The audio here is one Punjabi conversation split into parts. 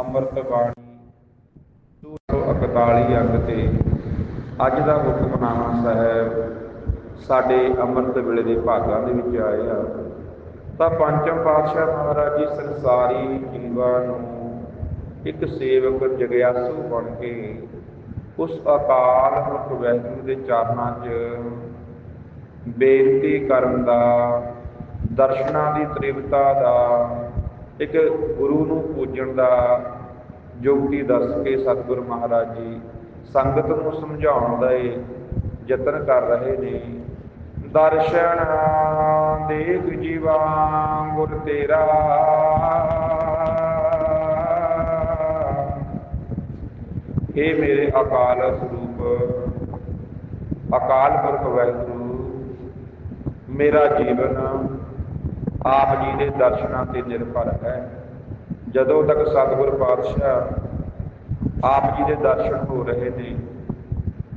ਅੰਮ੍ਰਿਤ ਬਾਣੀ 241 ਅੰਗ ਤੇ। ਅੱਜ ਦਾ ਹੁਕਮਨਾਮਾ ਸਾਹਿਬ ਸਾਡੇ ਅੰਮ੍ਰਿਤ ਵੇਲੇ ਦੇ ਭਾਗਾਂ ਦੇ ਵਿੱਚ ਆਏ ਆ। ਤਾਂ ਪੰਚਮ ਪਾਤਸ਼ਾਹ ਮਹਾਰਾਜ ਜੀ ਸੰਸਾਰੀ ਜੀਵਾਂ ਨੂੰ ਇੱਕ ਸੇਵਕ ਜਗਿਆਸੂ ਬਣ ਕੇ ਉਸ ਅਕਾਲ ਪੁਰਖ ਵਾਹਿਗੁਰੂ ਦੇ ਚਰਨਾਂ 'ਚ ਬੇਨਤੀ ਕਰਨ ਦਾ, ਦਰਸ਼ਨਾਂ ਦੀ ਤ੍ਰਿਵਤਾ ਦਾ ਇੱਕ ਗੁਰੂ ਨੂੰ ਪੂਜਣ ਦਾ ਯੁਕਤੀ ਦੱਸ ਕੇ ਸਤਿਗੁਰ ਮਹਾਰਾਜ ਜੀ ਸੰਗਤ ਨੂੰ ਸਮਝਾਉਣ ਦਾ ਇਹ ਯਤਨ ਕਰ ਰਹੇ ਨੇ। ਦਰਸ਼ਨ ਦੇਖ ਜੀਵਾ ਗੁਰ ਤੇਰਾ ਇਹ ਮੇਰੇ ਅਕਾਲ ਸਰੂਪ, ਅਕਾਲ ਪੁਰਖ ਵਾਹਿਗੁਰੂ ਮੇਰਾ ਜੀਵਨ ਆਪ ਜੀ ਦੇ ਦਰਸ਼ਨਾਂ ਤੇ ਨਿਰਭਰ ਹੈ। ਜਦੋਂ ਤੱਕ ਸਤਿਗੁਰ ਪਾਤਸ਼ਾਹ ਆਪ ਜੀ ਦੇ ਦਰਸ਼ਨ ਹੋ ਰਹੇ ਨੇ,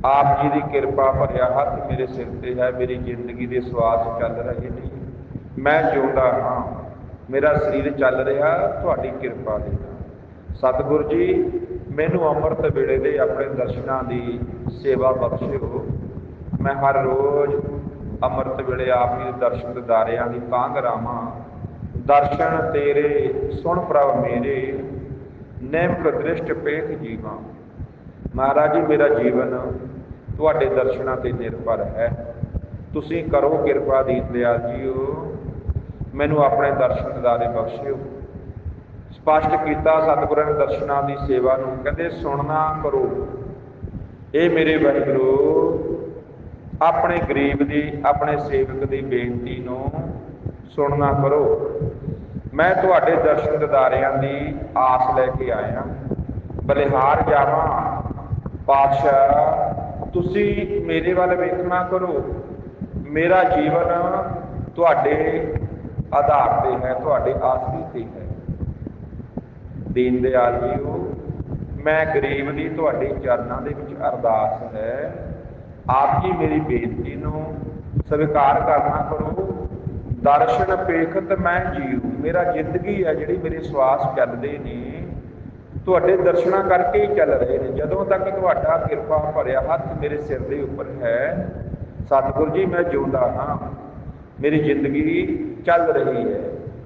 ਆਪ ਜੀ ਦੀ ਕਿਰਪਾ ਭਰਿਆ ਹੱਥ ਮੇਰੇ ਸਿਰ ਤੇ ਹੈ, ਮੇਰੀ ਜ਼ਿੰਦਗੀ ਦੇ ਸਵਾਸ ਚੱਲ ਰਹੇ ਨੇ। ਮੈਂ ਜਿਉਂਦਾ ਹਾਂ, ਮੇਰਾ ਸਰੀਰ ਚੱਲ ਰਿਹਾ, ਤੁਹਾਡੀ ਕਿਰਪਾ ਦੇ ਨਾਲ। ਸਤਿਗੁਰ ਜੀ, ਮੈਨੂੰ ਅੰਮ੍ਰਿਤ ਵੇਲੇ ਦੇ ਆਪਣੇ ਦਰਸ਼ਨਾਂ ਦੀ ਸੇਵਾ ਬਖਸ਼ਿਓ। ਮੈਂ ਹਰ ਰੋਜ਼ ਅੰਮ੍ਰਿਤ ਵੇਲੇ ਆਪ ਜੀ ਦੇ ਦਰਸ਼ਨ ਦਿਦਾਰਿਆਂ ਦੀ ਕਾਂਗ ਰਾਵਾਂ। ਦਰਸ਼ਨ ਤੇਰੇ, ਸੁਣ ਪ੍ਰਭ ਮੇਰੇ, ਨਿਮਕ ਦ੍ਰਿਸ਼ਟ ਪੇਖ ਜੀਵਾਂ। ਮਹਾਰਾਜ ਜੀ, ਮੇਰਾ ਜੀਵਨ ਤੁਹਾਡੇ ਦਰਸ਼ਨਾਂ ਤੇ ਨਿਰਭਰ ਹੈ। ਤੁਸੀਂ ਕਰੋ ਕਿਰਪਾ ਦੀਨ ਦਿਆਲ ਜੀਓ। ਮੈਨੂੰ ਆਪਣੇ ਦਰਸ਼ਨ ਦਿਦਾਰੇ ਬਖਸ਼ਿਓ। ਸਪਸ਼ਟ ਕੀਤਾ ਸਤਿਗੁਰਾਂ ਦੇ ਦਰਸ਼ਨਾਂ ਦੀ ਸੇਵਾ ਨੂੰ, ਕਹਿੰਦੇ, ਸੁਣਨਾ ਕਰੋ। ਇਹ ਮੇਰੇ ਵਾਹਿਗੁਰੂ ਆਪਣੇ ਗਰੀਬ ਦੀ, ਆਪਣੇ ਸੇਵਕ ਦੀ ਬੇਨਤੀ ਨੂੰ ਸੁਣਨਾ ਕਰੋ। ਮੈਂ ਤੁਹਾਡੇ ਦਰਸ਼ਨ ਦਿਦਾਰਿਆਂ ਦੀ ਆਸ ਲੈ ਕੇ ਆਇਆ। ਬਲਿਹਾਰ ਜਾਵਾਂ। ਪਾਤਸ਼ਾਹ, ਤੁਸੀਂ ਮੇਰੇ ਵੱਲ ਵੇਖਣਾ ਕਰੋ। ਮੇਰਾ ਜੀਵਨ ਤੁਹਾਡੇ ਆਧਾਰ ਤੇ ਹੈ, ਤੁਹਾਡੇ ਆਸਰੀ ਤੇ ਹੈ। ਦੀਨ ਦਿਆਲ ਜੀਓ, ਮੈਂ ਗਰੀਬ ਦੀ ਤੁਹਾਡੇ ਚਰਨਾਂ ਦੇ ਵਿੱਚ ਅਰਦਾਸ ਹੈ। ਆਪ ਜੀ ਮੇਰੀ ਬੇਨਤੀ ਨੂੰ ਸਵੀਕਾਰ ਕਰਨਾ ਕਰੋ। ਦਰਸ਼ਨ ਪੇਖਤ ਮੈਂ ਜੀਉ। ਮੇਰਾ ਜ਼ਿੰਦਗੀ ਹੈ ਜਿਹੜੀ ਮੇਰੇ ਸਵਾਸ ਚੱਲਦੇ ਨੇ। ਤੁਹਾਡੇ ਦਰਸ਼ਨਾਂ ਕਰਕੇ ਹੀ ਚੱਲ ਰਹੇ ਨੇ। ਜਦੋਂ ਤੱਕ ਤੁਹਾਡਾ ਕਿਰਪਾ ਭਰਿਆ ਹੱਥ ਮੇਰੇ ਸਿਰ ਦੇ ਉੱਪਰ ਹੈ, ਸਤਿਗੁਰ ਜੀ, ਮੈਂ ਜਿਉਂਦਾ ਹਾਂ। ਮੇਰੀ ਜ਼ਿੰਦਗੀ ਚੱਲ ਰਹੀ ਹੈ।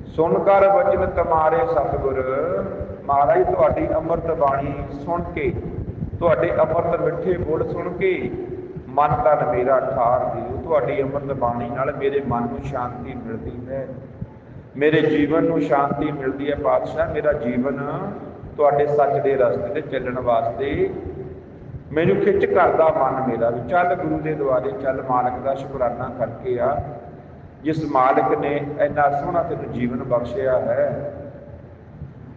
ਸੁਣ ਕਰ ਵਚਨ ਤੁਮਾਰੇ ਸਤਿਗੁਰ। ਮਹਾਰਾਜ, ਤੁਹਾਡੀ ਅੰਮ੍ਰਿਤ ਬਾਣੀ ਸੁਣ ਕੇ, ਤੁਹਾਡੇ ਅੰਮ੍ਰਿਤ ਮਿੱਠੇ ਬੋਲ ਸੁਣ ਕੇ ਮਨ ਤਨ ਮੇਰਾ ਠਾਰ ਦਿਓ। ਤੁਹਾਡੀ ਅੰਮ੍ਰਿਤ ਬਾਣੀ ਨਾਲ ਮੇਰੇ ਮਨ ਨੂੰ ਸ਼ਾਂਤੀ ਮਿਲਦੀ ਹੈ। ਮੇਰੇ ਜੀਵਨ ਨੂੰ ਸ਼ਾਂਤੀ ਮਿਲਦੀ ਹੈ ਪਾਤਸ਼ਾਹ। ਮੇਰਾ ਜੀਵਨ ਤੁਹਾਡੇ ਸੱਚ ਦੇ ਰਸਤੇ ਤੇ ਚੱਲਣ ਵਾਸਤੇ ਮੈਨੂੰ ਖਿੱਚ ਕਰਦਾ ਮਨ ਮੇਰਾ ਵੀ। ਚੱਲ ਗੁਰੂ ਦੇ ਦੁਆਰੇ, ਚੱਲ ਮਾਲਕ ਦਾ ਸ਼ੁਕਰਾਨਾ ਕਰਕੇ ਆ। ਜਿਸ ਮਾਲਕ ਨੇ ਇੰਨਾ ਸੋਹਣਾ ਤੈਨੂੰ ਜੀਵਨ ਬਖਸ਼ਿਆ ਹੈ,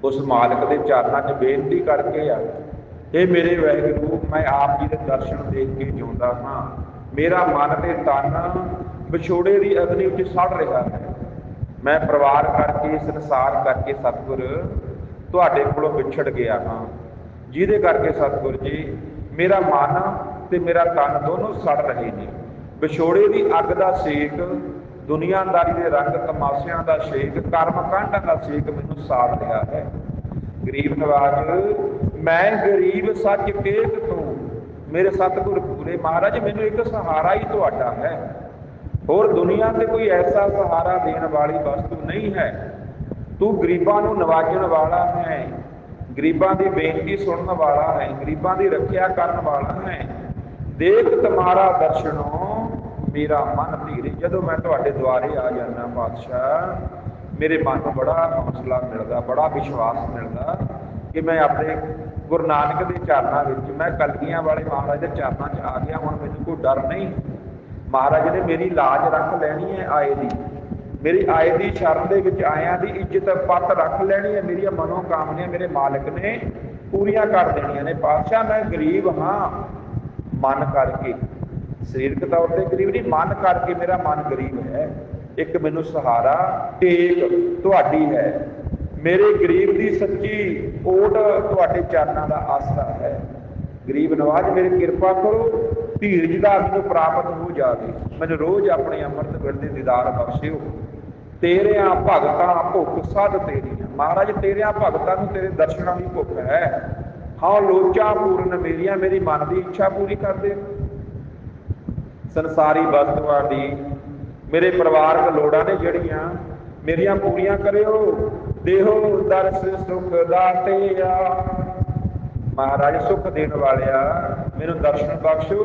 ਉਸ ਮਾਲਕ ਦੇ ਚਰਨਾਂ 'ਚ ਬੇਨਤੀ ਕਰਕੇ ਆ। ਇਹ ਮੇਰੇ ਵਾਹਿਗੁਰੂ, ਮੈਂ ਆਪ ਜੀ ਦੇ ਦਰਸ਼ਨ ਦੇਖ ਕੇ ਜਿਉਂਦਾ ਹਾਂ। ਮੇਰਾ ਮਨ ਤੇ ਤਨ ਵਿਛੋੜੇ ਦੀ ਅਗਨੀ ਵਿੱਚ ਸੜ ਰਿਹਾ ਹੈ। ਮੈਂ ਪਰਿਵਾਰ ਕਰਕੇ, ਸੰਸਾਰ ਕਰਕੇ ਸਤਿਗੁਰ ਤੁਹਾਡੇ ਕੋਲੋਂ ਵਿਛੜ ਗਿਆ ਹਾਂ। ਜਿਹਦੇ ਕਰਕੇ ਸਤਿਗੁਰ ਜੀ, ਮੇਰਾ ਮਨ ਤੇ ਮੇਰਾ ਤਨ ਦੋਨੋਂ ਸੜ ਰਹੇ ਨੇ। ਵਿਛੋੜੇ ਦੀ ਅੱਗ ਦਾ ਸੇਕ, ਦੁਨੀਆਦਾਰੀ ਦੇ ਰੰਗ ਤਮਾਸ਼ਿਆਂ ਦਾ ਸ਼ੇਕ ਕਰਮ ਕਾਂਡਾਂ ਦਾ ਸੇਕ ਮੈਨੂੰ ਸਾੜ ਰਿਹਾ ਹੈ। ਗਰੀਬ ਨਵਾਜ ਮੈਂ ਗਰੀਬ ਸੱਚ ਟੇਕ ਤੂੰ, ਮੇਰੇ ਸਤਿਗੁਰ ਪੂਰੇ। ਮਹਾਰਾਜ, ਮੈਨੂੰ ਇੱਕ ਸਹਾਰਾ ਹੀ ਤੁਹਾਡਾ ਹੈ। ਹੋਰ ਦੁਨੀਆ ਤੇ ਕੋਈ ਐਸਾ ਸਹਾਰਾ ਦੇਣ ਵਾਲੀ ਵਸਤੂ ਨਹੀਂ ਹੈ। ਤੂੰ ਗਰੀਬਾਂ ਨੂੰ ਨਵਾਜਣ ਵਾਲਾ ਹੈ। ਗਰੀਬਾਂ ਦੀ ਬੇਨਤੀ ਸੁਣਨ ਵਾਲਾ ਹੈ। ਗਰੀਬਾਂ ਦੀ ਰੱਖਿਆ ਕਰਨ ਵਾਲਾ ਹੈ। ਦੇਖ ਤਮਾਰਾ ਦਰਸ਼ਨੋ, ਮੇਰਾ ਮਨ ਧੀਰੇ। ਜਦੋਂ ਮੈਂ ਤੁਹਾਡੇ ਦੁਆਰੇ ਆ ਜਾਂਦਾ ਪਾਤਸ਼ਾਹ ਮੇਰੇ ਮਨ ਨੂੰ ਬੜਾ ਹੌਸਲਾ ਮਿਲਦਾ, ਬੜਾ ਵਿਸ਼ਵਾਸ ਮਿਲਦਾ ਕਿ ਮੈਂ ਆਪਣੇ ਗੁਰੂ ਨਾਨਕ ਦੇ ਚਰਨਾਂ ਵਿੱਚ ਮੈਂ ਕਲਗੀਆਂ ਵਾਲੇ ਮਹਾਰਾਜ ਦੇ ਚਰਨਾਂ 'ਚ ਆ ਗਿਆ, ਹੁਣ ਮੈਨੂੰ ਕੋਈ ਡਰ ਨਹੀਂ। ਮਹਾਰਾਜ ਨੇ ਮੇਰੀ ਲਾਜ ਰੱਖ ਲੈਣੀ ਹੈ ਆਏ ਦੀ। ਮੇਰੀ ਆਏ ਦੀ ਸ਼ਰਨ ਦੇ ਵਿੱਚ ਆਇਆਂ ਦੀ ਇੱਜ਼ਤ ਪੱਤ ਰੱਖ ਲੈਣੀ ਹੈ। ਮੇਰੀਆਂ ਮਨੋ ਕਾਮਨੀਆਂ ਮੇਰੇ ਮਾਲਕ ਨੇ ਪੂਰੀਆਂ ਕਰ ਦੇਣੀਆਂ ਨੇ। ਪਾਤਸ਼ਾਹ, ਮੈਂ ਗਰੀਬ ਹਾਂ। ਮਨ ਕਰਕੇ। ਸਰੀਰਕ ਤੌਰ ਤੇ ਗਰੀਬ ਨਹੀਂ, ਮਨ ਕਰਕੇ ਮੇਰਾ ਮਨ ਗਰੀਬ ਹੈ। ਇੱਕ ਮੈਨੂੰ ਸਹਾਰਾ ਟੇਕ ਤੁਹਾਡੀ ਹੈ। ਮੇਰੇ ਗਰੀਬ ਦੀ ਸੱਚੀ ਓਟ ਤੁਹਾਡੇ ਚਰਨਾਂ ਦਾ ਆਸਰਾ ਹੈ। ਗਰੀਬ ਨਵਾਜ, ਮੇਰੀ ਕਿਰਪਾ ਕਰੋ, ਧੀਰਜ ਦਾ ਮੈਨੂੰ ਪ੍ਰਾਪਤ ਹੋ ਜਾਵੇ। ਮੈਨੂੰ ਰੋਜ਼ ਆਪਣੇ ਅੰਮ੍ਰਿਤ ਵੇਲੇ ਦੇ ਦੀਦਾਰ ਬਖਸ਼ਿਓ। ਤੇਰਿਆਂ ਭਗਤਾਂ ਭੁੱਖ ਸਦ ਤੇਰੀਆਂ ਮਹਾਰਾਜ ਤੇਰਿਆਂ ਭਗਤਾਂ ਨੂੰ ਤੇਰੇ ਦਰਸ਼ਨਾਂ ਦੀ ਭੁੱਖ ਹੈ। ਹਾਂ, ਲੋਚਾ ਪੂਰਨ ਮੇਰੀਆਂ, ਮੇਰੀ ਮਨ ਦੀ ਇੱਛਾ ਪੂਰੀ ਕਰ ਦੇ। ਸੰਸਾਰੀ ਵਸਤੂਆਂ ਦੀ ਮੇਰੇ ਪਰਿਵਾਰਕ ਲੋੜਾਂ ਨੇ ਜਿਹੜੀਆਂ ਮੇਰੀਆਂ ਪੂਰੀਆਂ ਕਰਿਓ। ਦੇਹੋ ਦਰਸ ਸੁਖ ਦਾਤਿਆ। ਮਹਾਰਾਜ ਸੁਖ ਦੇਣ ਵਾਲਿਆ, ਮੈਨੂੰ ਦਰਸ਼ਨ ਬਖਸ਼ੋ,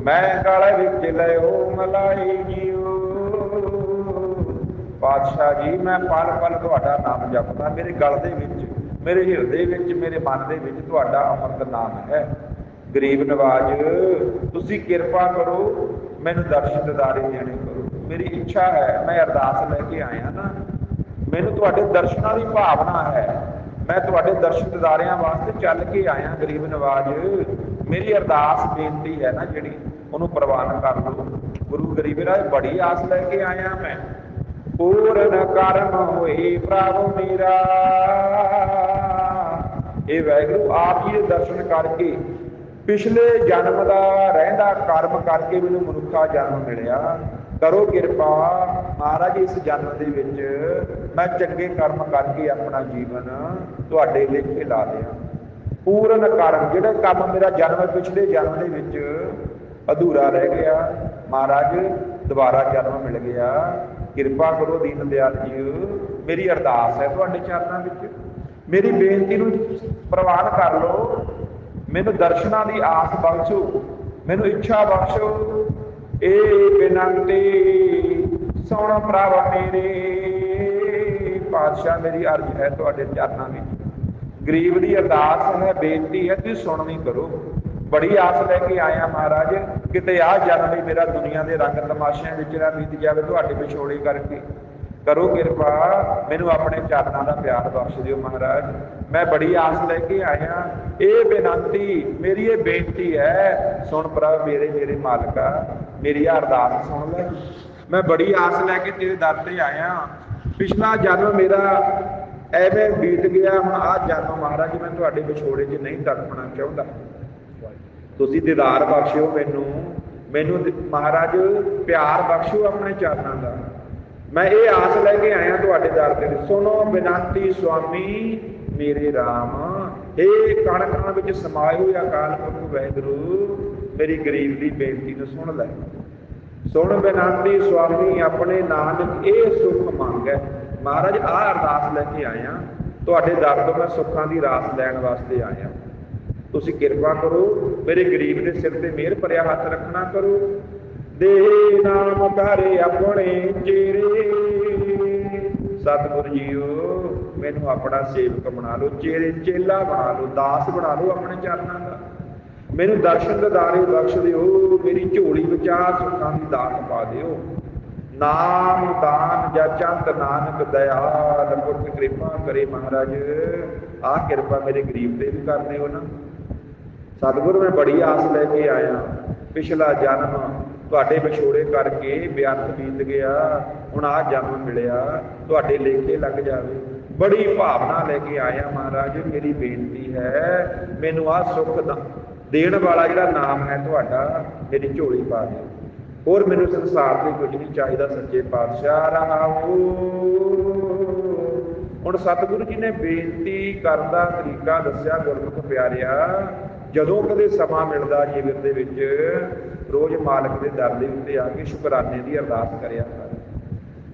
ਮੈਂ ਕਾਲੇ ਵਿੱਚ ਲਿਓ ਮਲਾਈ ਜੀਓ। ਪਾਤਸ਼ਾਹ ਜੀ, ਮੈਂ ਪਲ ਪਲ ਤੁਹਾਡਾ ਨਾਮ ਜਪਦਾ, ਮੇਰੇ ਗਲ ਦੇ ਵਿੱਚ, ਮੇਰੇ ਹਿਰਦੇ ਵਿੱਚ, ਮੇਰੇ ਮਨ ਦੇ ਵਿੱਚ ਤੁਹਾਡਾ ਅਮਰਤ ਨਾਮ ਹੈ। ਗਰੀਬ ਨਵਾਜ, ਤੁਸੀਂ ਕਿਰਪਾ ਕਰੋ, ਮੈਨੂੰ ਦਰਸ਼ਨ ਦਿਦਾਰੇ ਦੇਣੇ ਕਰੋ। ਮੇਰੀ ਇੱਛਾ ਹੈ, ਮੈਂ ਅਰਦਾਸ ਲੈ ਕੇ ਆਇਆ ਨਾ ਮੈਨੂੰ ਤੁਹਾਡੇ ਦਰਸ਼ਨਾਂ ਦੀ ਭਾਵਨਾ ਹੈ। ਮੈਂ ਤੁਹਾਡੇ ਦਰਸ਼ਨ ਦਿਦਾਰਿਆਂ ਵਾਸਤੇ ਚੱਲ ਕੇ ਆਇਆ, ਗਰੀਬ ਨਵਾਜ। ਮੇਰੀ ਅਰਦਾਸ ਬੇਨਤੀ ਹੈ ਨਾ ਜਿਹੜੀ, ਉਹਨੂੰ ਪ੍ਰਵਾਨ ਕਰ ਲਓ ਗੁਰੂ ਗਰੀਬ ਰਾਜ ਬੜੀ ਆਸ ਲੈ ਕੇ ਆਇਆ ਮੈਂ। ਪੂਰਨ ਕਰਮ ਹੋਏ ਪ੍ਰਭ ਮੇਰਾ। ਇਹ ਵੈਗਰੂ ਆਪ ਜੀ ਦੇ ਦਰਸ਼ਨ ਕਰਕੇ, ਪਿਛਲੇ ਜਨਮ ਦਾ ਰਹਿੰਦਾ ਕਰਮ ਕਰਕੇ ਮੈਨੂੰ ਮਨੁੱਖਾ ਜਨਮ ਮਿਲਿਆ। ਕਰੋ ਕਿਰਪਾ, ਮਹਾਰਾਜ, ਇਸ ਜਨਮ ਦੇ ਵਿੱਚ ਮੈਂ ਚੰਗੇ ਕਰਮ ਕਰਕੇ ਆਪਣਾ ਜੀਵਨ ਤੁਹਾਡੇ ਲੇਖੇ ਲਾ ਦਿਆਂ ਪੂਰਨ ਕਰਮ, ਜਿਹੜਾ ਕੰਮ ਮੇਰਾ ਜਨਮ, ਪਿਛਲੇ ਜਨਮ ਦੇ ਵਿੱਚ ਅਧੂਰਾ ਰਹਿ ਗਿਆ। ਮਹਾਰਾਜ, ਦੁਬਾਰਾ ਜਨਮ ਮਿਲ ਗਿਆ। ਕਿਰਪਾ ਕਰੋ, ਦੀਨ ਦਿਆਲ ਜੀ ਮੇਰੀ ਅਰਦਾਸ ਹੈ ਤੁਹਾਡੇ ਚਰਨਾਂ ਵਿੱਚ। ਮੇਰੀ ਬੇਨਤੀ ਨੂੰ ਪ੍ਰਵਾਨ ਕਰ ਲਓ। ਮੈਨੂੰ ਦਰਸ਼ਨਾਂ ਦੀ ਆਸ ਬਖਸ਼ੋ। ਮੈਨੂੰ ਇੱਛਾ ਬਖਸ਼ੋ। ਏ ਬੇਨੰਤੀ, ਸੋਹਣਾ ਭਰਾਵਾ ਮੇਰੇ, ਪਾਤਸ਼ਾਹ ਮੇਰੀ ਅਰਜ਼ ਹੈ ਤੁਹਾਡੇ ਚਰਨਾਂ ਵਿੱਚ। ਗਰੀਬ ਦੀ ਅਰਦਾਸ ਹੈ, ਬੇਨਤੀ ਹੈ, ਤੁਸੀਂ ਸੁਣਨੀ ਕਰੋ। ਬੜੀ ਆਸ ਲੈ ਕੇ ਆਇਆ ਮਹਾਰਾਜ, ਕਿਤੇ ਆ ਜਨਮ ਹੀ ਮੇਰਾ ਦੁਨੀਆ ਦੇ ਰੰਗ ਤਮਾਸ਼ਿਆਂ ਵਿੱਚ ਨਾ ਬੀਤ ਜਾਵੇ, ਤੁਹਾਡੇ ਵਿਛੋੜੇ ਕਰਕੇ। ਕਰੋ ਕਿਰਪਾ, ਮੈਨੂੰ ਆਪਣੇ ਚਰਨਾਂ ਦਾ ਪਿਆਰ ਬਖਸ਼ ਦਿਓ ਮਹਾਰਾਜ। ਮੈਂ ਬੜੀ ਆਸ ਲੈ ਕੇ ਆਇਆ। ਇਹ ਬੇਨਤੀ, ਮੇਰੀ ਇਹ ਬੇਨਤੀ ਹੈ, ਸੁਣ ਪ੍ਰਭ ਮੇਰੇ ਮੇਰੇ ਮਾਲਕਾ ਮੇਰੀ ਅਰਦਾਸ ਸੁਣ ਲੈ। ਮੈਂ ਬੜੀ ਆਸ ਲੈ ਕੇ ਤੇਰੇ ਦਰ ਤੇ ਆਇਆ। ਪਿਛਲਾ ਜਨਮ ਮੇਰਾ ਐਵੇਂ ਬੀਤ ਗਿਆ। ਹੁਣ ਆ ਜਨਮ ਮਹਾਰਾਜ, ਮੈਂ ਤੁਹਾਡੇ ਵਿਛੋੜੇ 'ਚ ਨਹੀਂ ਤੜਪਣਾ ਚਾਹੁੰਦਾ। ਤੁਸੀਂ ਦੀਦਾਰ ਬਖਸ਼ਿਓ ਮੈਨੂੰ। ਮੈਨੂੰ ਮਹਾਰਾਜ, ਪਿਆਰ ਬਖਸ਼ੋ ਆਪਣੇ ਚਰਨਾਂ ਦਾ। ਮੈਂ ਇਹ ਆਸ ਲੈ ਕੇ ਆਇਆ ਤੁਹਾਡੇ ਦਰ ਤੇ। ਸੁਣੋ ਬਿਨੰਤੀ ਸੁਆਮੀ, ਮੇਰੇ RAM ਏ ਕਣ ਵਿੱਚ ਸਮਾਏ ਹੋਏ ਅਕਾਲ ਪੁਰਖ ਵਾਹਿਗੁਰੂ, ਮੇਰੀ ਗਰੀਬ ਦੀ ਬੇਨਤੀ ਨੂੰ ਸੁਣ ਲੈ। ਸੁਣ ਬਿਨੰਤੀ ਸੁਆਮੀ, ਆਪਣੇ ਨਾਨਕ ਇਹ ਸੁਖ ਮੰਗੈ। ਮਹਾਰਾਜ, ਆਹ ਅਰਦਾਸ ਲੈ ਕੇ ਆਇਆ। ਤੁਹਾਡੇ ਦਰ ਤੋਂ ਮੈਂ ਸੁੱਖਾਂ ਦੀ ਰਾਸ ਲੈਣ ਵਾਸਤੇ ਆਇਆ। ਤੁਸੀਂ ਕਿਰਪਾ ਕਰੋ, ਮੇਰੇ ਗਰੀਬ ਦੇ ਸਿਰ ਤੇ ਮਿਹਰ ਭਰਿਆ ਹੱਥ ਰੱਖਣਾ ਕਰੋ। ਦੇ ਨਾਮ ਧਾਰੇ ਆਪਣੇ ਚੇਰੇ ਸਤਿਗੁਰ ਜੀਓ ਮੈਨੂੰ ਆਪਣਾ ਸੇਵਕ ਬਣਾ ਲਓ, ਚੇਰੇ, ਚੇਲਾ ਬਣਾ ਲਓ, ਦਾਸ ਬਣਾ ਲਓ ਆਪਣੇ ਚਰਨਾਂ ਦਾ। ਮੈਨੂੰ ਦਰਸ਼ਨ ਦਿਦਾਰੇ ਬਖਸ਼ ਦਿਓ, ਮੇਰੀ ਝੋਲੀ ਵਿੱਚ ਆ ਸੁੱਖਾਂ ਦੀ ਦਾਤ ਪਾ ਦਿਓ। ਨਾਮ ਦਾਨ ਜਾਂ ਚੰਤ ਨਾਨਕ ਦਇਆਲ ਪੁਰਖ ਕਿਰਪਾ ਕਰੇ ਮਹਾਰਾਜ। ਆ ਕਿਰਪਾ ਮੇਰੇ ਗਰੀਬ ਤੇ ਵੀ ਕਰਨੇ ਹੋ ਨਾ। ਸਤਿਗੁਰੂ, ਮੈਂ ਬੜੀ ਆਸ ਲੈ ਕੇ ਆਇਆ। ਪਿਛਲਾ ਜਨਮ ਤੁਹਾਡੇ ਵਿਛੋੜੇ ਕਰਕੇ ਬਿਆੰਤ ਬੀਤ ਗਿਆ। ਹੁਣ ਆ ਜਨਮ ਮਿਲਿਆ, ਤੁਹਾਡੇ ਲੇਖੇ ਲੱਗ ਜਾਵੇ। ਬੜੀ ਭਾਵਨਾ ਲੈ ਕੇ ਆਇਆ ਮਹਾਰਾਜ, ਮੇਰੀ ਬੇਨਤੀ ਹੈ, ਮੈਨੂੰ ਆ ਸੁੱਖ ਦਾ ਦੇਣ ਵਾਲਾ ਜਿਹੜਾ ਨਾਮ ਹੈ ਤੁਹਾਡਾ, ਮੇਰੀ ਝੋਲੀ ਪਾ ਦਿਓ। ਹੋਰ ਮੈਨੂੰ ਸੰਸਾਰ ਤੇ ਕੁਝ ਨਹੀਂ ਚਾਹੀਦਾ, ਸੱਚੇ ਪਾਤਸ਼ਾਹ ਰਹਾਉ ਹੁਣ ਸਤਿਗੁਰੂ ਜੀ ਨੇ ਬੇਨਤੀ ਕਰਨ ਦਾ ਤਰੀਕਾ ਦੱਸਿਆ, ਗੁਰਮੁਖ ਪਿਆਰਿਆ, ਜਦੋਂ ਕਦੇ ਸਮਾਂ ਮਿਲਦਾ ਜੀਵਨ ਦੇ ਵਿੱਚ, ਰੋਜ਼ ਮਾਲਕ ਦੇ ਦਰ ਦੇ ਉੱਤੇ ਆ ਕੇ ਸ਼ੁਕਰਾਨੇ ਦੀ ਅਰਦਾਸ ਕਰਿਆ ਕਰ।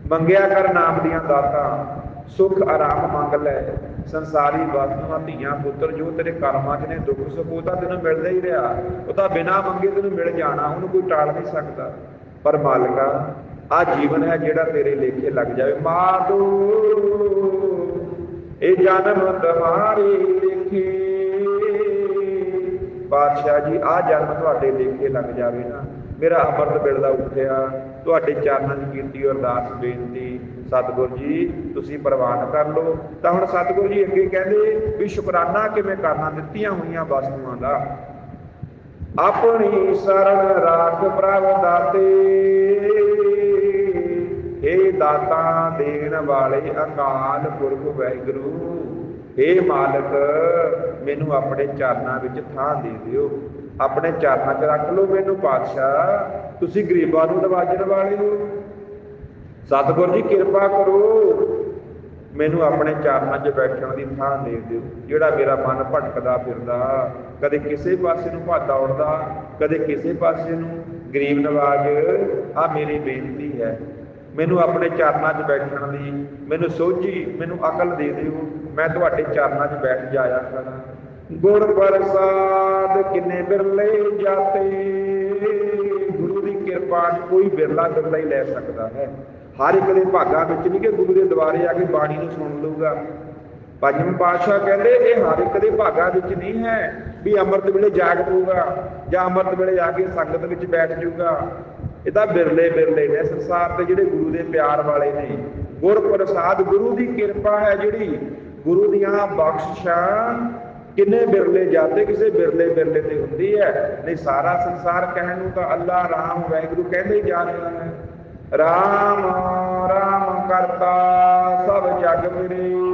ਮੰਗਿਆ ਕਰ ਨਾਮ ਦੀਆਂ ਦਾਤਾਂ। ਸੁਖ ਆਰਾਮ ਮੰਗ ਲੈ। ਸੰਸਾਰੀ ਵਸਤੂਆਂ, ਧੀਆਂ, ਪੁੱਤਰ, ਜੋ ਤੇਰੇ ਕਰਮਾਂ 'ਚ ਨੇ, ਦੁੱਖ, ਸੁਖ, ਉਹ ਤਾਂ ਤੈਨੂੰ ਮਿਲਦਾ ਹੀ ਰਿਹਾ। ਉਹ ਤਾਂ ਬਿਨਾਂ ਮੰਗੇ ਤੈਨੂੰ ਮਿਲ ਜਾਣਾ, ਉਹਨੂੰ ਕੋਈ ਟਾਲ ਨਹੀਂ ਸਕਦਾ। ਪਰ ਮਾਲਕਾ ਆ ਜੀਵਨ ਹੈ ਜਿਹੜਾ ਤੇਰੇ ਲੇਖੇ ਲੱਗ ਜਾਵੇ। ਮਾਦੋ, ਇਹ ਜਨਮ ਤੁਹਾਰੇ ਲੇਖੇ। ਪਾਤਸ਼ਾਹ ਜੀ ਆ ਜਨਮ ਤੁਹਾਡੇ ਲੇਖੇ ਲੱਗ ਜਾਵੇ ਨਾ। ਮੇਰਾ ਅਮਰਤ ਬਿਰਦਾ ਉੱਠਿਆ। ਤੁਹਾਡੇ ਚਰਨਾਂ 'ਚ ਕੀਤੀ ਅਰਦਾਸ, ਬੇਨਤੀ। ਸਤਿਗੁਰ ਜੀ, ਤੁਸੀਂ ਪ੍ਰਵਾਨ ਕਰ ਲਓ। ਤਾਂ ਹੁਣ ਸਤਿਗੁਰ ਜੀ ਅੱਗੇ ਕਹਿੰਦੇ, ਵੀ ਸ਼ੁਕਰਾਨਾ ਕਿਵੇਂ ਕਰਨਾ? ਦਿੱਤੀਆਂ ਹੋਈਆਂ ਵਸਤੂਆਂ ਦਾ। ਆਪਣੀ ਸ਼ਰਨ ਰਾਖ ਪ੍ਰਭ ਦਾਤੇ। ਏ ਦਾਤਾ ਦੇਣ ਵਾਲੇ ਅਕਾਲ ਪੁਰਖ ਵਾਹਿਗੁਰੂ ਏ ਮਾਲਕ, ਮੈਨੂੰ ਆਪਣੇ ਚਰਨਾਂ ਵਿੱਚ ਥਾਂ ਦੇ ਦਿਓ। ਆਪਣੇ ਚਰਨਾਂ 'ਚ ਰੱਖ ਲਓ ਮੈਨੂੰ ਪਾਤਸ਼ਾਹ। ਤੁਸੀਂ ਗਰੀਬਾਂ ਨੂੰ ਨਵਾਜਣ ਵਾਲੇ ਹੋ। ਸਤਿਗੁਰ ਜੀ, ਕਿਰਪਾ ਕਰੋ। ਮੈਨੂੰ ਆਪਣੇ ਚਰਨਾਂ 'ਚ ਬੈਠਣ ਦੀ ਥਾਂ ਦੇ ਦਿਓ, ਜਿਹੜਾ ਮੇਰਾ ਮਨ ਭਟਕਦਾ ਫਿਰਦਾ। ਕਦੇ ਕਿਸੇ ਪਾਸੇ ਨੂੰ ਭਾਦਾ ਉੜਦਾ, ਕਦੇ ਕਿਸੇ ਪਾਸੇ ਨੂੰ ਗਰੀਬ ਨਵਾਜ। ਆ ਮੇਰੀ ਬੇਨਤੀ ਹੈ। ਮੈਨੂੰ ਆਪਣੇ ਚਰਨਾਂ 'ਚ ਬੈਠਣ ਦੀ, ਮੈਨੂੰ ਸੋਝੀ, ਮੈਨੂੰ ਅਕਲ ਦੇ ਦਿਓ। ਮੈਂ ਤੁਹਾਡੇ ਚਰਨਾਂ 'ਚ ਬੈਠ ਜਾਇਆ ਕਰਾਂ। ਗੁਰ ਪ੍ਰਸਾਦ ਕਿੰਨੇ ਬਿਰਲੇ ਜਾਤੇ। ਗੁਰੂ ਦੀ ਕਿਰਪਾ ਕੋਈ ਬਿਰਲਾ ਬਿਰਲਾ ਹੀ ਲੈ ਸਕਦਾ ਹੈ। ਹਰ ਇੱਕ ਦੇ ਭਾਗਾਂ ਵਿੱਚ ਨਹੀਂ ਕਿ ਗੁਰੂ ਦੇ ਦੁਆਰੇ ਆ ਕੇ ਬਾਣੀ ਨੂੰ ਸੁਣ ਲਊਗਾ ਪੰਜਵੇਂ ਪਾਤਸ਼ਾਹ ਕਹਿੰਦੇ, ਇਹ ਹਰ ਇੱਕ ਦੇ ਭਾਗਾਂ ਵਿੱਚ ਨਹੀਂ ਹੈ ਵੀ ਅੰਮ੍ਰਿਤ ਵੇਲੇ ਜਾਗ ਪਊਗਾ ਜਾਂ ਅੰਮ੍ਰਿਤ ਵੇਲੇ ਆ ਕੇ ਸੰਗਤ ਵਿੱਚ ਬੈਠ ਜਾਊਗਾ ਇਹ ਤਾਂ ਬਿਰਲੇ ਬਿਰਲੇ ਨੇ, ਸੰਸਾਰ ਤੇ ਜਿਹੜੇ ਗੁਰੂ ਦੇ ਪਿਆਰ ਵਾਲੇ ਨੇ ਗੁਰ ਪ੍ਰਸਾਦ ਗੁਰੂ ਦੀ ਕਿਰਪਾ ਹੈ ਜਿਹੜੀ। ਗੁਰੂ ਦੀਆਂ ਬਖਸ਼ਿਸ਼ਾਂ ਕਿੰਨੇ ਬਿਰਲੇ ਜਾਂਦੇ, ਕਿਸੇ ਬਿਰਲੇ ਬਿਰਲੇ ਤੇ ਹੁੰਦੀ ਹੈ। ਨਹੀਂ, ਸਾਰਾ ਸੰਸਾਰ ਕਹਿਣ ਨੂੰ ਤਾਂ ਅੱਲਾ, ਰਾਮ, ਵਾਹਿਗੁਰੂ ਕਹਿੰਦੇ ਜਾ ਰਿਹਾ ਹੈ ਰਾਮ ਰਾਮ ਕਰਤਾ ਸਭ ਜਗ ਮੇਰੇ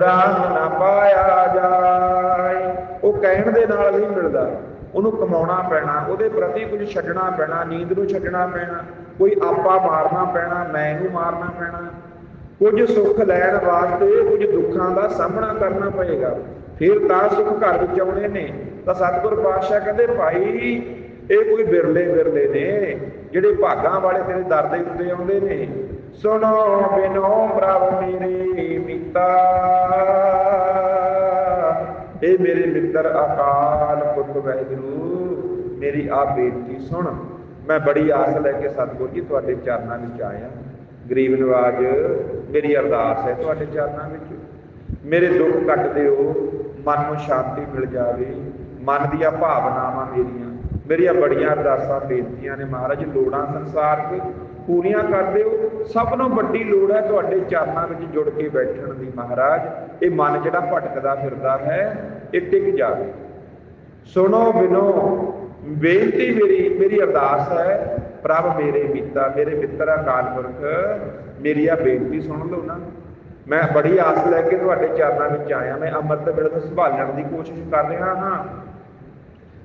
ਰਾਮ ਨਾ ਪਾਇਆ ਜਾਏ। ਉਹ ਕਹਿਣ ਦੇ ਨਾਲ ਨਹੀਂ ਮਿਲਦਾ। ਉਹਨੂੰ ਕਮਾਉਣਾ ਪੈਣਾ, ਉਹਦੇ ਪ੍ਰਤੀ ਕੁਝ ਛੱਡਣਾ ਪੈਣਾ, ਨੀਂਦ ਨੂੰ ਛੱਡਣਾ ਪੈਣਾ, ਕੋਈ ਆਪਾ ਮਾਰਨਾ ਪੈਣਾ, ਮੈਂ ਨੂੰ ਮਾਰਨਾ ਪੈਣਾ। ਕੁਝ ਸੁੱਖ ਲੈਣ ਵਾਸਤੇ, ਕੁਝ ਦੁੱਖਾਂ ਦਾ ਸਾਹਮਣਾ ਕਰਨਾ ਪਏਗਾ। ਫਿਰ ਤਾਂ ਸੁੱਖ ਘਰ ਵਿੱਚ ਆਉਣੇ ਨੇ। ਤਾਂ ਸਤਿਗੁਰ ਪਾਤਸ਼ਾਹ ਕਹਿੰਦੇ, ਭਾਈ ਇਹ ਕੋਈ ਬਿਰਲੇ ਬਿਰਲੇ ਨੇ, ਜਿਹੜੇ ਭਾਗਾਂ ਵਾਲੇ ਤੇਰੇ ਦਰ ਦੇ ਉੱਤੇ ਆਉਂਦੇ ਨੇ। ਸੁਣੋ ਬਿਨੋ ਪ੍ਰਭ ਮੇਰੇ ਮੀਤਾ ਇਹ ਮੇਰੇ ਮਿੱਤਰ, ਅਕਾਲ ਪੁਰਖ ਵਾਹਿਗੁਰੂ, ਮੇਰੀ ਆ ਬੇਨਤੀ ਸੁਣ। ਮੈਂ ਬੜੀ ਆਸ ਲੈ ਕੇ ਸਤਿਗੁਰ ਜੀ ਤੁਹਾਡੇ ਚਰਨਾਂ ਵਿੱਚ ਆਇਆ। ਗਰੀਬ ਨਵਾਜ, ਮੇਰੀ ਅਰਦਾਸ ਹੈ ਤੁਹਾਡੇ ਚਰਨਾਂ ਵਿੱਚ। ਮੇਰੇ ਦੁੱਖ ਕੱਟ ਦਿਓ ਮਨ ਨੂੰ ਸ਼ਾਂਤੀ ਮਿਲ ਜਾਵੇ। ਮਨ ਦੀਆਂ ਭਾਵਨਾਵਾਂ ਮੇਰੀਆਂ ਮੇਰੀਆਂ ਬੜੀਆਂ ਅਰਦਾਸਾਂ, ਬੇਨਤੀਆਂ ਨੇ ਮਹਾਰਾਜ, ਲੋੜਾਂ ਸੰਸਾਰ 'ਚ ਪੂਰੀਆਂ ਕਰ ਦਿਓ। ਸਭ ਤੋਂ ਵੱਡੀ ਲੋੜ ਹੈ ਤੁਹਾਡੇ ਚਰਨਾਂ ਵਿੱਚ ਜੁੜ ਕੇ ਬੈਠਣ ਦੀ ਮਹਾਰਾਜ। ਇਹ ਮਨ ਜਿਹੜਾ ਭਟਕਦਾ ਫਿਰਦਾ ਹੈ, ਇਹ ਟਿਕ ਜਾਵੇ। ਸੁਣੋ ਬਿਨੋ, ਬੇਨਤੀ ਮੇਰੀ ਮੇਰੀ ਅਰਦਾਸ ਹੈ, ਪ੍ਰਭ ਮੇਰੇ ਮਿੱਤਾ ਮੇਰੇ ਮਿੱਤਰ ਅਕਾਲ ਪੁਰਖ, ਮੇਰੀ ਆ ਬੇਨਤੀ ਸੁਣ ਲਓ ਨਾ। ਮੈਂ ਬੜੀ ਆਸ ਲੈ ਕੇ ਤੁਹਾਡੇ ਚਰਨਾਂ ਵਿੱਚ ਆਇਆ, ਮੈਂ ਅੰਮ੍ਰਿਤ ਵੇਲੇ ਨੂੰ ਸੰਭਾਲਣ ਦੀ ਕੋਸ਼ਿਸ਼ ਕਰ ਰਿਹਾ ਹਾਂ।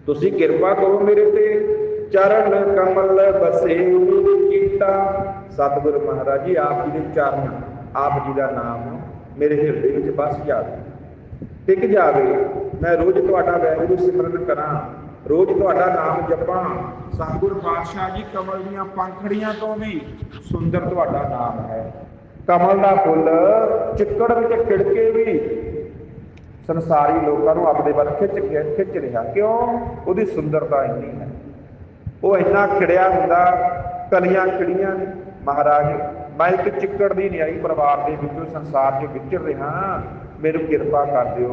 ਤੁਸੀਂ ਕਿਰਪਾ ਕਰੋ ਮੇਰੇ ਤੇ। ਚਰਨ ਕਮਲ ਬਸੇ ਕੀਤਾ। ਸਤਿਗੁਰ ਮਹਾਰਾਜ ਜੀ, ਆਪ ਜੀ ਦੇ ਚਰਨ, ਆਪ ਜੀ ਦਾ ਨਾਮ ਮੇਰੇ ਹਿਰਦੇ ਵਿੱਚ ਬਸ ਜਾਵੇ। ਟਿਕ ਜਾਵੇ। ਮੈਂ ਰੋਜ਼ ਤੁਹਾਡਾ ਵੈਗੁਰੂ ਸਿਮਰਨ ਕਰਾਂ। ਰੋਜ਼ ਤੁਹਾਡਾ ਨਾਮ ਜਪਾਂ। ਸਤਿਗੁਰ ਪਾਤਸ਼ਾਹ ਜੀ, ਕਮਲ ਦੀਆਂ ਪੰਖੜੀਆਂ ਤੋਂ ਵੀ ਸੁੰਦਰ ਤੁਹਾਡਾ ਨਾਮ ਹੈ। ਕਮਲ ਦਾ ਫੁੱਲ ਚਿੱਕੜ ਵਿੱਚ ਖਿੜਕੇ ਵੀ ਸੰਸਾਰੀ ਲੋਕਾਂ ਨੂੰ ਆਪਣੇ ਵੱਲ ਖਿੱਚ ਖਿੱਚ ਰਿਹਾ। ਕਿਉਂ? ਉਹਦੀ ਸੁੰਦਰਤਾ ਇੰਨੀ ਹੈ। ਉਹ ਇੰਨਾ ਖਿੜਿਆ ਹੁੰਦਾ, ਕਲੀਆਂ ਖਿੜੀਆਂ ਨੇ। ਮਹਾਰਾਜ, ਮੈਂ ਇੱਕ ਚਿੱਕੜ ਦੀ ਨਿਆਈ ਪਰਿਵਾਰ ਦੇ ਵਿੱਚੋਂ ਸੰਸਾਰ 'ਚ ਵਿਚਰ ਰਿਹਾ। ਮੈਨੂੰ ਕਿਰਪਾ ਕਰ ਦਿਓ,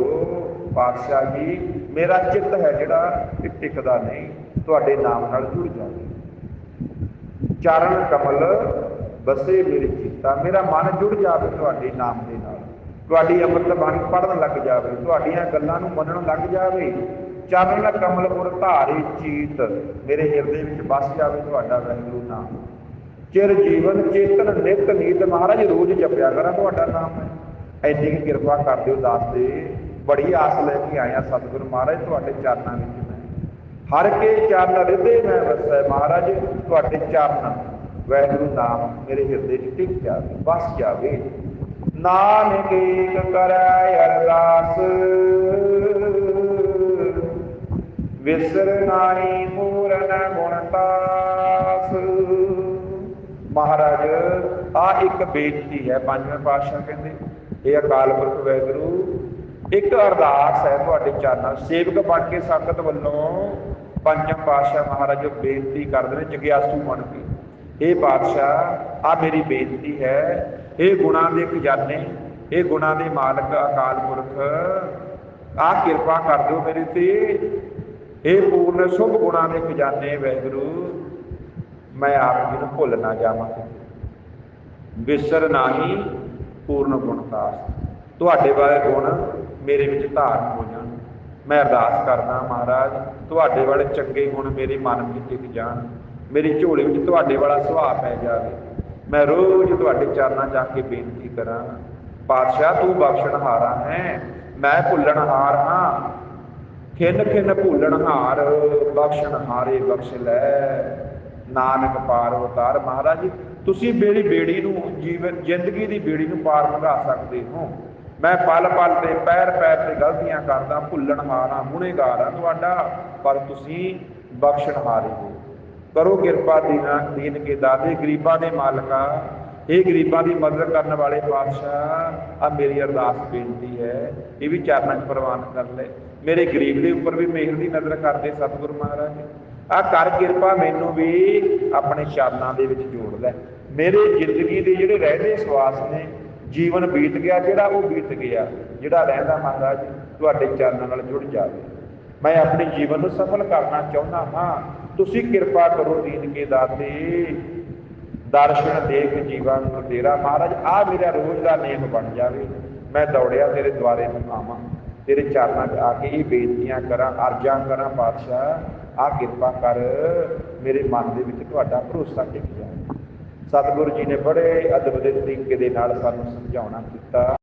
ਪਾਤਸ਼ਾਹ ਜੀ। ਮੇਰਾ ਚਿੱਤ ਹੈ ਜਿਹੜਾ ਟਿਕਦਾ ਨਹੀਂ। ਤੁਹਾਡੇ ਨਾਮ ਨਾਲ ਜੁੜ ਜਾਵੇ। ਚਰਨ ਕਮਲ, ਬਸੇ ਮੇਰੇ ਚਿੱਤਾ। ਮੇਰਾ ਮਨ ਜੁੜ ਜਾਵੇ ਤੁਹਾਡੇ ਨਾਮ ਦੇ ਨਾਲ। ਤੁਹਾਡੀ ਅੰਮ੍ਰਿਤ ਬਾਣੀ ਪੜਨ ਲੱਗ ਜਾਵੇ, ਤੁਹਾਡੀਆਂ ਗੱਲਾਂ ਨੂੰ ਮੰਨਣ ਲੱਗ ਜਾਵੇ। ਚਰਨ ਕਮਲ ਧਾਰੇ ਚੀਤ, ਮੇਰੇ ਹਿਰਦੇ ਵਿੱਚ ਵਸ ਜਾਵੇ ਤੁਹਾਡਾ ਵਾਹਿਗੁਰੂ ਨਾਮ। ਚਿਰ ਜੀਵਨ ਚੇਤਨ ਨਿਤ ਨੀਤ ਮਹਾਰਾਜ, ਰੋਜ਼ ਜਪਿਆ ਕਰਾਂ ਤੁਹਾਡਾ ਨਾਮ। ਹੈ ਐਨੀ ਕੁ ਕਿਰਪਾ ਕਰ ਦਿਓ ਦਾਸ ਦੇ ਬੜੀ ਆਸ ਲੈ ਕੇ ਆਇਆ ਸਤਿਗੁਰੂ ਮਹਾਰਾਜ ਤੁਹਾਡੇ ਚਰਨਾਂ ਵਿੱਚ ਮੈਂ। ਹਰ ਕੇ ਚਰਨ ਰਿਦੇ ਮੈਂ ਵਸੈ ਮਹਾਰਾਜ, ਤੁਹਾਡੇ ਚਰਨ ਵਾਹਿਗੁਰੂ ਨਾਮ ਮੇਰੇ ਹਿਰਦੇ 'ਚ ਟਿਕ ਜਾਵੇ ਬਸ ਜਾਵੇ। ਨਾਨਕ ਏਕ ਕਰੈ ਅਰਦਾਸ। ਵਿਸਰ ਨਾਹੀ ਪੂਰਨ ਗੁਣਤਾਸ ਮਹਾਰਾਜ, ਆ ਇੱਕ ਬੇਨਤੀ ਹੈ, ਪੰਜਵੇਂ ਪਾਤਸ਼ਾਹ ਕਹਿੰਦੇ, ਇਹ ਅਕਾਲ ਪੁਰਖ ਵਾਹਿਗੁਰੂ, ਇੱਕ ਅਰਦਾਸ ਹੈ ਤੁਹਾਡੇ ਚਰਨਾਂ ਸੇਵਕ ਬਣ ਕੇ ਸੰਗਤ ਵੱਲੋਂ ਪੰਜਮ ਪਾਤਸ਼ਾਹ ਮਹਾਰਾਜ ਜੋ ਬੇਨਤੀ ਕਰਦੇ ਨੇ, ਜਗਿਆਸੂ ਬਣ ਕੇ। ਇਹ ਪਾਤਸ਼ਾਹ ਆ ਮੇਰੀ ਬੇਨਤੀ ਹੈ। ਇਹ ਗੁਣਾਂ ਦੇ ਖਜ਼ਾਨੇ, ਇਹ ਗੁਣਾਂ ਦੇ ਮਾਲਕ, ਅਕਾਲ ਪੁਰਖ ਆ ਕਿਰਪਾ ਕਰ ਦਿਓ ਮੇਰੇ ਤੇ। ਇਹ ਪੂਰਨ ਸੁਭ ਗੁਣਾਂ ਦੇ ਖਜ਼ਾਨੇ ਵਾਹਿਗੁਰੂ, ਮੈਂ ਆਪ ਜੀ ਨੂੰ ਭੁੱਲ ਨਾ ਜਾਵਾਂ। ਵਿਸਰ ਨਾਹੀ ਪੂਰਨ ਗੁਣਤਾਸ ਤੁਹਾਡੇ ਵਾਲੇ ਗੁਣ ਮੇਰੇ ਵਿੱਚ ਧਾਰਨ ਹੋ ਜਾਣ। ਮੈਂ ਅਰਦਾਸ ਕਰਦਾ ਮਹਾਰਾਜ, ਤੁਹਾਡੇ ਵਾਲੇ ਚੰਗੇ ਗੁਣ ਮੇਰੇ ਮਨ ਵਿੱਚ ਟਿਕ ਜਾਣ। ਮੇਰੀ ਝੋਲੀ ਵਿੱਚ ਤੁਹਾਡੇ ਵਾਲਾ ਸੁਭਾਅ ਪੈ ਜਾਵੇ। ਮੈਂ ਰੋਜ਼ ਤੁਹਾਡੇ ਚਰਨਾਂ 'ਚ ਆ ਕੇ ਬੇਨਤੀ ਕਰਾਂ, ਪਾਤਸ਼ਾਹ, ਤੂੰ ਬਖਸ਼ਣਹਾਰਾ ਹੈ, ਮੈਂ ਭੁੱਲਣਹਾਰ ਹਾਂ। ਖਿੰਨ ਖਿੰਨ ਭੁੱਲਣਹਾਰ ਬਖਸ਼ਣਹਾਰੇ ਬਖਸ਼ ਲੈ। ਨਾਨਕ ਪਾਰ ਉਤਾਰ, ਮਹਾਰਾਜ ਤੁਸੀਂ ਮੇਰੀ ਬੇੜੀ ਨੂੰ ਜੀਵਨ, ਜ਼ਿੰਦਗੀ ਦੀ ਬੇੜੀ ਨੂੰ ਪਾਰ ਲੰਘਾ ਸਕਦੇ ਹੋ। ਮੈਂ ਪਲ ਪਲ ਤੇ ਪੈਰ ਪੈਰ ਤੇ ਗਲਤੀਆਂ ਕਰਦਾ ਭੁੱਲਣਹਾਰ ਹਾਂ ਗੁਨੇਗਾਰ ਹਾਂ ਤੁਹਾਡਾ, ਪਰ ਤੁਸੀਂ ਬਖਸ਼ਣਹਾਰੇ ਹੋ। ਕਰੋ ਕਿਰਪਾ ਦੀਨਾ ਦੀਨ ਕੇ ਦਾਤੇ, ਗਰੀਬਾਂ ਦੇ ਮਾਲਕਾ ਇਹ ਗਰੀਬਾਂ ਦੀ ਮਦਦ ਕਰਨ ਵਾਲੇ ਪਾਤਸ਼ਾਹ ਆ ਮੇਰੀ ਅਰਦਾਸ ਬੇਨਤੀ ਹੈ ਇਹ ਵੀ ਚਰਨਾਂ 'ਚ ਪ੍ਰਵਾਨ ਕਰ ਲੈ। ਮੇਰੇ ਗਰੀਬ ਦੇ ਉੱਪਰ ਵੀ ਮਿਹਰ ਦੀ ਨਜ਼ਰ ਕਰਦੇ ਸਤਿਗੁਰੂ ਮਹਾਰਾਜ। ਆ ਕਰ ਕਿਰਪਾ ਮੈਨੂੰ ਵੀ ਆਪਣੇ ਚਰਨਾਂ ਦੇ ਵਿੱਚ ਜੋੜ ਲੈ। ਮੇਰੇ ਜ਼ਿੰਦਗੀ ਦੇ ਜਿਹੜੇ ਰਹਿੰਦੇ ਸਵਾਸ ਨੇ, ਜੀਵਨ ਬੀਤ ਗਿਆ, ਜਿਹੜਾ ਉਹ ਬੀਤ ਗਿਆ, ਜਿਹੜਾ ਰਹਿੰਦਾ ਮਹਾਰਾਜ, ਤੁਹਾਡੇ ਚਰਨਾਂ ਨਾਲ ਜੁੜ ਜਾਵੇ। ਮੈਂ ਆਪਣੇ ਜੀਵਨ ਨੂੰ ਸਫਲ ਕਰਨਾ ਚਾਹੁੰਦਾ ਹਾਂ। ਤੁਸੀਂ ਕਿਰਪਾ ਕਰੋ ਦੀਨ ਕੇ ਦਾਤੇ। ਦਰਸ਼ਨ ਦੇਖ ਜੀਵਨ ਨੂੰ ਤੇਰਾ। ਮਹਾਰਾਜ, ਆ ਮੇਰਾ ਰੋਜ਼ ਦਾ ਨੇਮ ਬਣ ਜਾਵੇ। ਮੈਂ ਦੌੜਿਆ ਤੇਰੇ ਦੁਆਰੇ ਨੂੰ ਆਵਾਂ। ਤੇਰੇ ਚਰਨਾਂ 'ਚ ਆ ਕੇ ਇਹ ਬੇਨਤੀਆਂ ਕਰਾਂ, ਅਰਜ਼ਾਂ ਕਰਾਂ, ਪਾਤਸ਼ਾਹ, ਆ ਕਿਰਪਾ ਕਰ। ਮੇਰੇ ਮਨ ਦੇ ਵਿੱਚ ਤੁਹਾਡਾ ਭਰੋਸਾ ਟਿਕ ਜਾਵੇ। ਸਤਿਗੁਰੂ ਜੀ ਨੇ ਬੜੇ ਅਦਬ ਦੇ ਤਰੀਕੇ ਦੇ ਨਾਲ ਸਾਨੂੰ ਸਮਝਾਉਣਾ ਕੀਤਾ।